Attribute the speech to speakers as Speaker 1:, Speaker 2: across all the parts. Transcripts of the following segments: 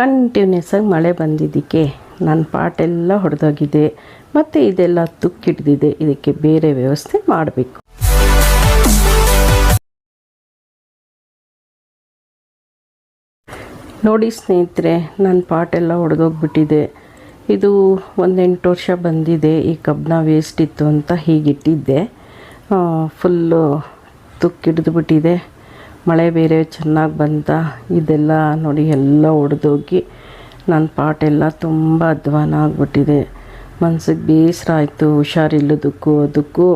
Speaker 1: Continuous ಆಗಿ ಮಳೆ ಬಂದಿದ್ದಕ್ಕೆ ನನ್ನ ಪಾಟೆಲ್ಲ ಹೊಡೆದೋಗಿದೆ. ಮತ್ತು ಇದೆಲ್ಲ ತುಕ್ಕಿಡ್ದಿದೆ. ಇದಕ್ಕೆ ಬೇರೆ ವ್ಯವಸ್ಥೆ ಮಾಡಬೇಕು. ನೋಡಿ ಸ್ನೇಹಿತರೆ, ನನ್ನ ಪಾಟೆಲ್ಲ ಹೊಡೆದೋಗ್ಬಿಟ್ಟಿದೆ. ಇದು ಒಂದೆಂಟು ವರ್ಷ ಬಂದಿದೆ. ಈ ಕಬ್ಬನ ವೇಸ್ಟ್ ಇತ್ತು ಅಂತ ಹೀಗಿಟ್ಟಿದ್ದೆ. ಫುಲ್ಲು ತುಕ್ಕಿಡ್ದು ಬಿಟ್ಟಿದೆ ಮಳೆ ಬೇರೆ ಚೆನ್ನಾಗಿ ಬಂತ ಇದೆಲ್ಲ ನೋಡಿ ಎಲ್ಲ ಒಡೆದೋಗಿ ನನ್ನ ಪಾಟೆಲ್ಲ ತುಂಬ ಅಧ್ವಾನ ಆಗಿಬಿಟ್ಟಿದೆ. ಮನ್ಸಿಗೆ ಬೇಸರ ಆಯಿತು, ಹುಷಾರಿಲ್ಲದಕ್ಕೂ ಅದಕ್ಕೂ.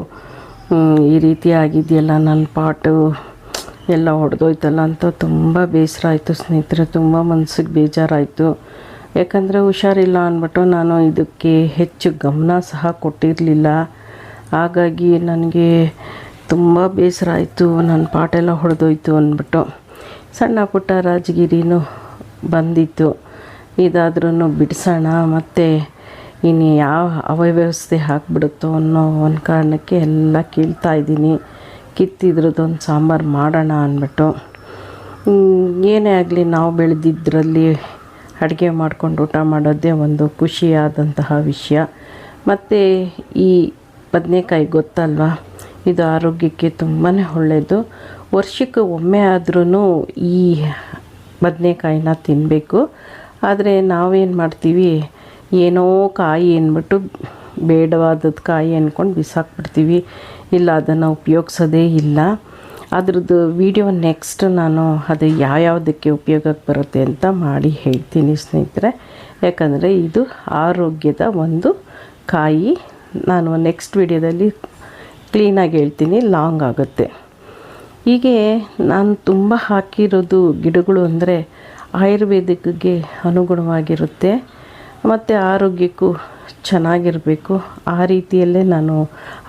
Speaker 1: ಈ ರೀತಿ ಆಗಿದೆಯಲ್ಲ ನನ್ನ ಪಾಟು. ಎಲ್ಲ ಹೊಡೆದೋಯ್ತಲ್ಲ ಅಂತ ತುಂಬ ಬೇಸರ ಆಯಿತು ಸ್ನೇಹಿತರೆ, ತುಂಬ ಮನ್ಸಿಗೆ ಬೇಜಾರಾಯಿತು. ಯಾಕಂದರೆ ಹುಷಾರಿಲ್ಲ ಅಂದ್ಬಿಟ್ಟು ನಾನು ಇದಕ್ಕೆ ಹೆಚ್ಚು ಗಮನ ಸಹ ಕೊಟ್ಟಿರಲಿಲ್ಲ. ಹಾಗಾಗಿ ನನಗೆ ತುಂಬ ಬೇಸರ ಆಯಿತು ನನ್ನ ಪಾಟೆಲ್ಲ ಹೊಡೆದೋಯ್ತು ಅಂದ್ಬಿಟ್ಟು. ಸಣ್ಣ ಪುಟ್ಟ ರಾಜಗಿರಿನೂ ಬಂದಿತ್ತು. ಇದಾದ್ರೂ ಬಿಡಿಸೋಣ, ಮತ್ತು ಇನ್ನು ಯಾವ ಅವ್ಯವಸ್ಥೆ ಹಾಕ್ಬಿಡುತ್ತೋ ಅನ್ನೋ ಒಂದು ಕಾರಣಕ್ಕೆ ಎಲ್ಲ ಕೀಳ್ತಾ ಇದ್ದೀನಿ. ಕಿತ್ತಿದ್ರದ್ದೊಂದು ಸಾಂಬಾರು ಮಾಡೋಣ ಅಂದ್ಬಿಟ್ಟು. ಏನೇ ಆಗಲಿ ನಾವು ಬೆಳೆದಿದ್ದರಲ್ಲಿ ಅಡುಗೆ ಮಾಡ್ಕೊಂಡು ಊಟ ಮಾಡೋದೇ ಒಂದು ಖುಷಿಯಾದಂತಹ ವಿಷಯ. ಮತ್ತು ಈ ಬದನೆಕಾಯಿ ಗೊತ್ತಲ್ವಾ? ಇದು ಆರೋಗ್ಯಕ್ಕೆ ತುಂಬಾ ಒಳ್ಳೆಯದು ವರ್ಷಕ್ಕೆ ಒಮ್ಮೆ ಆದ್ರೂ ಈ ಬದನೆಕಾಯಿನ ತಿನ್ನಬೇಕು ಆದರೆ ನಾವೇನು ಮಾಡ್ತೀವಿ? ಏನೋ ಕಾಯಿ ಅಂದ್ಬಿಟ್ಟು ಬೇಡವಾದದ್ದು ಕಾಯಿ ಅಂದ್ಕೊಂಡು ಬಿಸಾಕ್ಬಿಡ್ತೀವಿ. ಇಲ್ಲ, ಅದನ್ನು ಉಪಯೋಗಿಸೋದೇ ಇಲ್ಲ. ಅದ್ರದ್ದು ವಿಡಿಯೋ ನೆಕ್ಸ್ಟ್ ನಾನು ಅದು ಯಾವ್ಯಾವುದಕ್ಕೆ ಉಪಯೋಗಕ್ಕೆ ಬರುತ್ತೆ ಅಂತ ಮಾಡಿ ಹೇಳ್ತೀನಿ ಸ್ನೇಹಿತರೆ. ಯಾಕಂದರೆ ಇದು ಆರೋಗ್ಯದ ಒಂದು ಕಾಯಿ. ನಾನು ನೆಕ್ಸ್ಟ್ ವಿಡಿಯೋದಲ್ಲಿ ಕ್ಲೀನಾಗಿ ಹೇಳ್ತೀನಿ ಲಾಂಗ್ ಆಗುತ್ತೆ. ಹೀಗೆ ನಾನು ತುಂಬ ಹಾಕಿರೋದು ಗಿಡಗಳು ಅಂದರೆ ಆಯುರ್ವೇದಿಕ್ಗೆ ಅನುಗುಣವಾಗಿರುತ್ತೆ, ಮತ್ತು ಆರೋಗ್ಯಕ್ಕೂ ಚೆನ್ನಾಗಿರಬೇಕು. ಆ ರೀತಿಯಲ್ಲೇ ನಾನು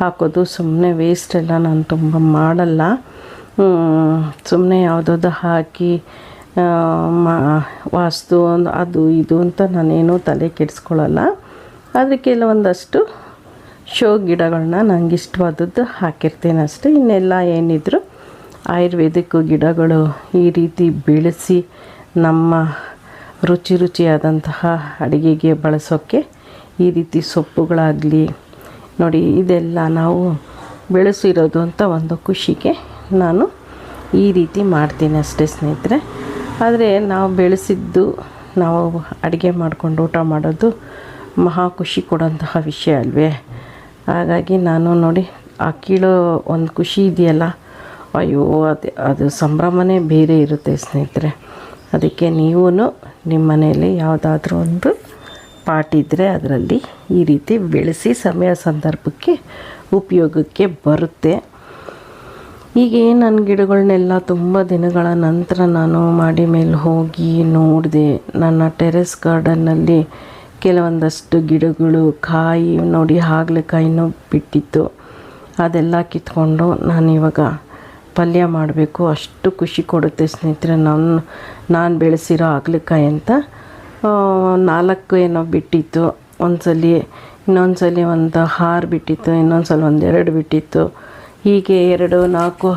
Speaker 1: ಹಾಕೋದು. ಸುಮ್ಮನೆ ವೇಸ್ಟ್ ಎಲ್ಲ ನಾನು ತುಂಬ ಮಾಡಲ್ಲ. ಸುಮ್ಮನೆ ಯಾವುದಾದ್ರು ಹಾಕಿ ವಾಸ್ತು, ಅದು, ಇದು ಅಂತ ನಾನೇನು ತಲೆ ಕೆಡಿಸ್ಕೊಳ್ಳಲ್ಲ. ಆದರೆ ಕೆಲವೊಂದಷ್ಟು ಶೋ ಗಿಡಗಳನ್ನ ನನಗೆ ಇಷ್ಟವಾದದ್ದು ಹಾಕಿರ್ತೇನೆ ಅಷ್ಟೇ. ಇನ್ನೆಲ್ಲ ಏನಿದ್ರು ಆಯುರ್ವೇದಿಕ್ ಗಿಡಗಳು ಈ ರೀತಿ ಬೆಳೆಸಿ ನಮ್ಮ ರುಚಿ ರುಚಿಯಾದಂತಹ ಅಡುಗೆಗೆ ಬಳಸೋಕ್ಕೆ ಈ ರೀತಿ ಸೊಪ್ಪುಗಳಾಗಲಿ, ನೋಡಿ ಇದೆಲ್ಲ ನಾವು ಬೆಳೆಸಿರೋದು ಅಂತ ಒಂದು ಖುಷಿಗೆ ನಾನು ಈ ರೀತಿ ಮಾಡ್ತೀನಿ ಅಷ್ಟೇ ಸ್ನೇಹಿತರೆ. ಆದರೆ ನಾವು ಬೆಳೆಸಿದ್ದು, ನಾವು ಅಡುಗೆ ಮಾಡ್ಕೊಂಡು ಊಟ ಮಾಡೋದು ಮಹಾ ಖುಷಿ ಕೊಡೋಂತಹ ವಿಷಯ ಅಲ್ವೇ? ಹಾಗಾಗಿ ನಾನು ನೋಡಿ, ಆ ಕೀಳೋ ಒಂದು ಖುಷಿ ಇದೆಯಲ್ಲ? ಅಯ್ಯೋ, ಅದು ಅದು ಸಂಭ್ರಮನೇ ಬೇರೆ ಇರುತ್ತೆ ಸ್ನೇಹಿತರೆ. ಅದಕ್ಕೆ ನೀವೂ ನಿಮ್ಮ ಮನೆಯಲ್ಲಿ ಯಾವುದಾದ್ರೂ ಒಂದು ಪಾಟಿದ್ದರೆ ಅದರಲ್ಲಿ ಈ ರೀತಿ ಬೆಳೆಸಿ ಸಮಯ ಸಂದರ್ಭಕ್ಕೆ, ಉಪಯೋಗಕ್ಕೆ ಬರುತ್ತೆ. ಹೀಗೆ ನನ್ನ ಗಿಡಗಳನ್ನೆಲ್ಲ ತುಂಬ ದಿನಗಳ ನಂತರ ನಾನು ಮಾಡಿ ಮೇಲೆ ಹೋಗಿ ನೋಡಿದೆ. ನನ್ನ ಟೆರೆಸ್ ಗಾರ್ಡನ್ನಲ್ಲಿ ಕೆಲವೊಂದಷ್ಟು ಗಿಡಗಳು ಕಾಯಿ ನೋಡಿ ಹಾಗಲಕಾಯಿನೂ ಬಿಟ್ಟಿತ್ತು. ಅದೆಲ್ಲ ಕಿತ್ಕೊಂಡು ನಾನು ಇವಾಗ ಪಲ್ಯ ಮಾಡಬೇಕು. ಅಷ್ಟು ಖುಷಿ ಕೊಡುತ್ತೆ ಸ್ನೇಹಿತರೆ. ನಾನು ನಾನು ಬೆಳೆಸಿರೋ ಹಾಗಲಕಾಯಿ ಅಂತ ನಾಲ್ಕು ಏನೋ ಬಿಟ್ಟಿತ್ತು. ಒಂದ್ಸಲಿ ಇನ್ನೊಂದ್ಸಲಿ ಒಂದು ಆರು ಬಿಟ್ಟಿತ್ತು. ಇನ್ನೊಂದ್ಸಲ ಒಂದೆರಡು ಬಿಟ್ಟಿತ್ತು. ಹೀಗೆ ಎರಡು ನಾಲ್ಕು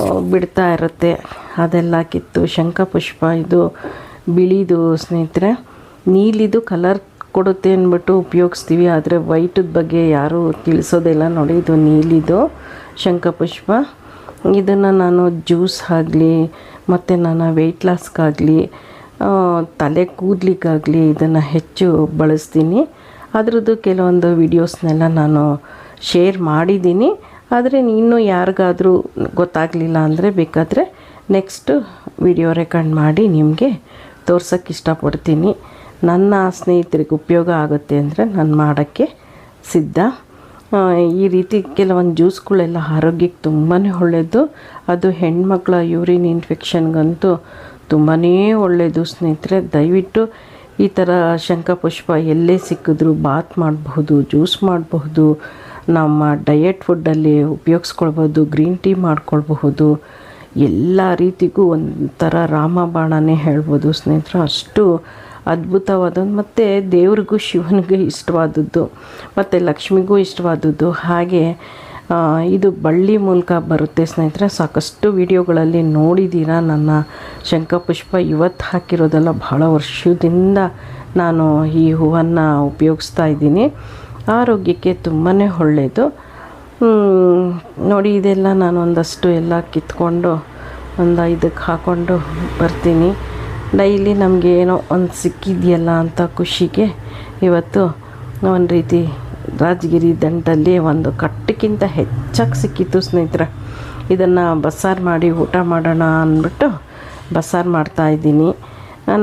Speaker 1: ಆ, ಬಿಡ್ತಾ ಇರುತ್ತೆ. ಅದೆಲ್ಲ ಕಿತ್ತು. ಶಂಖಪುಷ್ಪ ಇದು ಬಿಳಿದು ಸ್ನೇಹಿತರೆ. ನೀಲಿದು ಕಲರ್ ಕೊಡುತ್ತೆ ಅಂದ್ಬಿಟ್ಟು ಉಪಯೋಗಿಸ್ತೀವಿ, ಆದರೆ ವೈಟದ ಬಗ್ಗೆ ಯಾರೂ ತಿಳಿಸೋದಿಲ್ಲ ನೋಡಿ. ಇದು ನೀಲಿದು ಶಂಖಪುಷ್ಪ. ಇದನ್ನು ನಾನು ಜ್ಯೂಸ್ ಆಗಲಿ, ಮತ್ತು ನಾನು ವೆಯ್ಟ್ ಲಾಸ್ಗಾಗಲಿ ತಲೆ ಕೂದಲಿಗಾಗಲಿ ಇದನ್ನು ಹೆಚ್ಚು ಬಳಸ್ತೀನಿ. ಅದರದ್ದು ಕೆಲವೊಂದು ವಿಡಿಯೋಸ್ನೆಲ್ಲ ನಾನು ಶೇರ್ ಮಾಡಿದ್ದೀನಿ. ಆದರೆ ಇನ್ನೂ ಯಾರಿಗಾದರೂ ಗೊತ್ತಾಗಲಿಲ್ಲ ಅಂದರೆ ಬೇಕಾದರೆ ನೆಕ್ಸ್ಟು ವಿಡಿಯೋ ರೆಕಾರ್ಡ್ ಮಾಡಿ ನಿಮಗೆ ತೋರ್ಸೋಕ್ಕೆ ಇಷ್ಟಪಡ್ತೀನಿ. ನನ್ನ ಸ್ನೇಹಿತರಿಗೆ ಉಪಯೋಗ ಆಗುತ್ತೆ ಅಂದರೆ ನಾನು ಮಾಡೋಕ್ಕೆ ಸಿದ್ಧ. ಈ ರೀತಿ ಕೆಲವೊಂದು ಜ್ಯೂಸ್ಗಳೆಲ್ಲ ಆರೋಗ್ಯಕ್ಕೆ ತುಂಬಾ ಒಳ್ಳೆಯದು ಅದು ಹೆಣ್ಮಕ್ಳ ಯೂರಿನ್ ಇನ್ಫೆಕ್ಷನ್ಗಂತೂ ತುಂಬಾ ಒಳ್ಳೆಯದು ಸ್ನೇಹಿತರೆ. ದಯವಿಟ್ಟು ಈ ಥರ ಶಂಖಪುಷ್ಪ ಎಲ್ಲೇ ಸಿಕ್ಕಿದ್ರು ಬಾತ್ ಮಾಡಬಹುದು, ಜ್ಯೂಸ್ ಮಾಡಬಹುದು, ನಮ್ಮ ಡಯಟ್ ಫುಡ್ಡಲ್ಲಿ ಉಪಯೋಗಿಸ್ಕೊಳ್ಬೋದು ಗ್ರೀನ್ ಟೀ ಮಾಡ್ಕೊಳ್ಬಹುದು. ಎಲ್ಲ ರೀತಿಗೂ ಒಂಥರ ರಾಮಬಾಣನೇ ಹೇಳ್ಬೋದು ಸ್ನೇಹಿತರು. ಅಷ್ಟು ಅದ್ಭುತವಾದದ್ದು. ಮತ್ತು ದೇವ್ರಿಗೂ ಶಿವನಿಗೂ ಇಷ್ಟವಾದದ್ದು, ಮತ್ತು ಲಕ್ಷ್ಮಿಗೂ ಇಷ್ಟವಾದದ್ದು ಹಾಗೆ ಇದು ಬಳ್ಳಿ ಮೂಲಕ ಬರುತ್ತೆ ಸ್ನೇಹಿತರೆ. ಸಾಕಷ್ಟು ವಿಡಿಯೋಗಳಲ್ಲಿ ನೋಡಿದ್ದೀರಾ ನನ್ನ ಶಂಖಪುಷ್ಪ. ಇವತ್ತು ಹಾಕಿರೋದೆಲ್ಲ ಬಹಳ ವರ್ಷದಿಂದ ನಾನು ಈ ಹೂವನ್ನು ಉಪಯೋಗಿಸ್ತಾ ಇದ್ದೀನಿ. ಆರೋಗ್ಯಕ್ಕೆ ತುಂಬಾ ಒಳ್ಳೆಯದು. ನೋಡಿ ಇದೆಲ್ಲ ನಾನು ಒಂದಷ್ಟು ಎಲ್ಲ ಕಿತ್ಕೊಂಡು ಒಂದು ಇದಕ್ಕೆ ಹಾಕ್ಕೊಂಡು ಬರ್ತೀನಿ. ಡೈಲಿ ನಮಗೆ ಏನೋ ಒಂದು ಸಿಕ್ಕಿದೆಯಲ್ಲ ಅಂತ ಖುಷಿಗೆ ಇವತ್ತು ಒಂದು ರೀತಿ ರಾಜಗಿರಿ ದಂಟಲ್ಲಿ ಒಂದು ಕಟ್ಟಕ್ಕಿಂತ ಹೆಚ್ಚಾಗಿ ಸಿಕ್ಕಿತ್ತು ಸ್ನೇಹಿತರೆ. ಇದನ್ನು ಬಸ್ಸಾರು ಮಾಡಿ ಊಟ ಮಾಡೋಣ ಅಂದ್ಬಿಟ್ಟು ಬಸ್ಸಾರು ಮಾಡ್ತಾಯಿದ್ದೀನಿ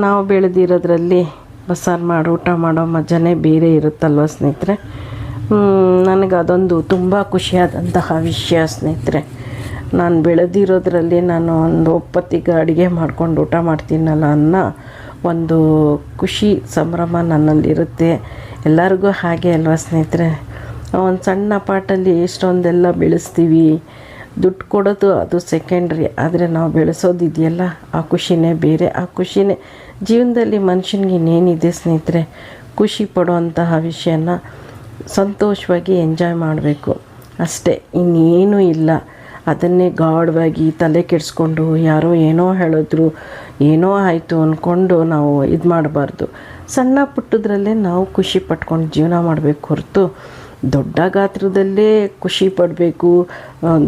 Speaker 1: ನಾವು ಬೆಳೆದಿರೋದ್ರಲ್ಲಿ ಬಸ್ಸಾರು ಮಾಡಿ ಊಟ ಮಾಡೋ ಮಜಾನೇ ಬೇರೆ ಇರುತ್ತಲ್ವ ಸ್ನೇಹಿತರೆ? ನನಗೆ ಅದೊಂದು ತುಂಬ ಖುಷಿಯಾದಂತಹ ವಿಷಯ, ಸ್ನೇಹಿತರೆ. ನಾನು ಬೆಳೆದಿರೋದ್ರಲ್ಲಿ ನಾನು ಒಂದು ಒಪ್ಪತ್ತಿಗೆ ಅಡುಗೆ ಮಾಡ್ಕೊಂಡು ಊಟ ಮಾಡ್ತೀನಲ್ಲ ಅನ್ನೋ, ಒಂದು ಖುಷಿ ಸಂಭ್ರಮ ನನ್ನಲ್ಲಿರುತ್ತೆ. ಎಲ್ಲರಿಗೂ ಹಾಗೆ ಅಲ್ವಾ, ಸ್ನೇಹಿತರೆ? ಒಂದು ಸಣ್ಣ ಪಾಟಲ್ಲಿ ಎಷ್ಟೊಂದೆಲ್ಲ ಬೆಳೆಸ್ತೀವಿ. ದುಡ್ಡು ಕೊಡೋದು ಅದು ಸೆಕೆಂಡ್ರಿ ಆದರೆ ನಾವು ಬೆಳೆಸೋದಿದೆಯಲ್ಲ ಆ ಖುಷಿನೇ ಬೇರೆ. ಆ ಖುಷಿನೇ ಜೀವನದಲ್ಲಿ ಮನುಷ್ಯನಿಗೆ ಇನ್ನೇನಿದೆ, ಸ್ನೇಹಿತರೆ? ಖುಷಿ ಪಡುವಂತಹ ವಿಷಯನ. ಸಂತೋಷವಾಗಿ ಎಂಜಾಯ್ ಮಾಡಬೇಕು. ಅಷ್ಟೇ, ಇನ್ನೇನೂ ಇಲ್ಲ. ಅದನ್ನೇ ಗಾಢವಾಗಿ ತಲೆ ಕೆಡಿಸ್ಕೊಂಡು ಯಾರೋ ಏನೋ ಹೇಳಿದ್ರು, ಏನೋ ಆಯಿತು ಅಂದ್ಕೊಂಡು ನಾವು ಇದು ಮಾಡಬಾರ್ದು. ಸಣ್ಣ ಪುಟ್ಟದ್ರಲ್ಲೇ ನಾವು ಖುಷಿ ಪಟ್ಕೊಂಡು ಜೀವನ ಮಾಡಬೇಕು ಹೊರತು ದೊಡ್ಡ ಗಾತ್ರದಲ್ಲೇ ಖುಷಿ ಪಡಬೇಕು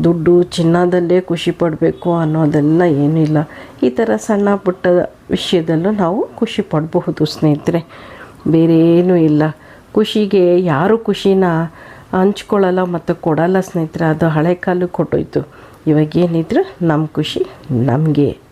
Speaker 1: ದುಡ್ಡು ಚಿನ್ನದಲ್ಲೇ ಖುಷಿ ಪಡಬೇಕು ಅನ್ನೋದೆಲ್ಲ ಏನಿಲ್ಲ ಈ ಥರ ಸಣ್ಣ ಪುಟ್ಟ ವಿಷಯದಲ್ಲೂ ನಾವು ಖುಷಿ ಪಡಬಹುದು ಸ್ನೇಹಿತರೆ. ಬೇರೆ ಏನೂ ಇಲ್ಲ. ಖುಷಿಗೆ ಯಾರು ಖುಷಿನ ಹಂಚ್ಕೊಳ್ಳಲ್ಲ ಮತ್ತು ಕೊಡಲ್ಲ ಸ್ನೇಹಿತರೆ, ಅದು ಹಳೆ ಕಾಲಕ್ಕೆ ಕೊಟ್ಟೋಯ್ತು. ಇವಾಗ ಏನಿದ್ರು ನಮ್ಮ ಖುಷಿ ನಮಗೆ.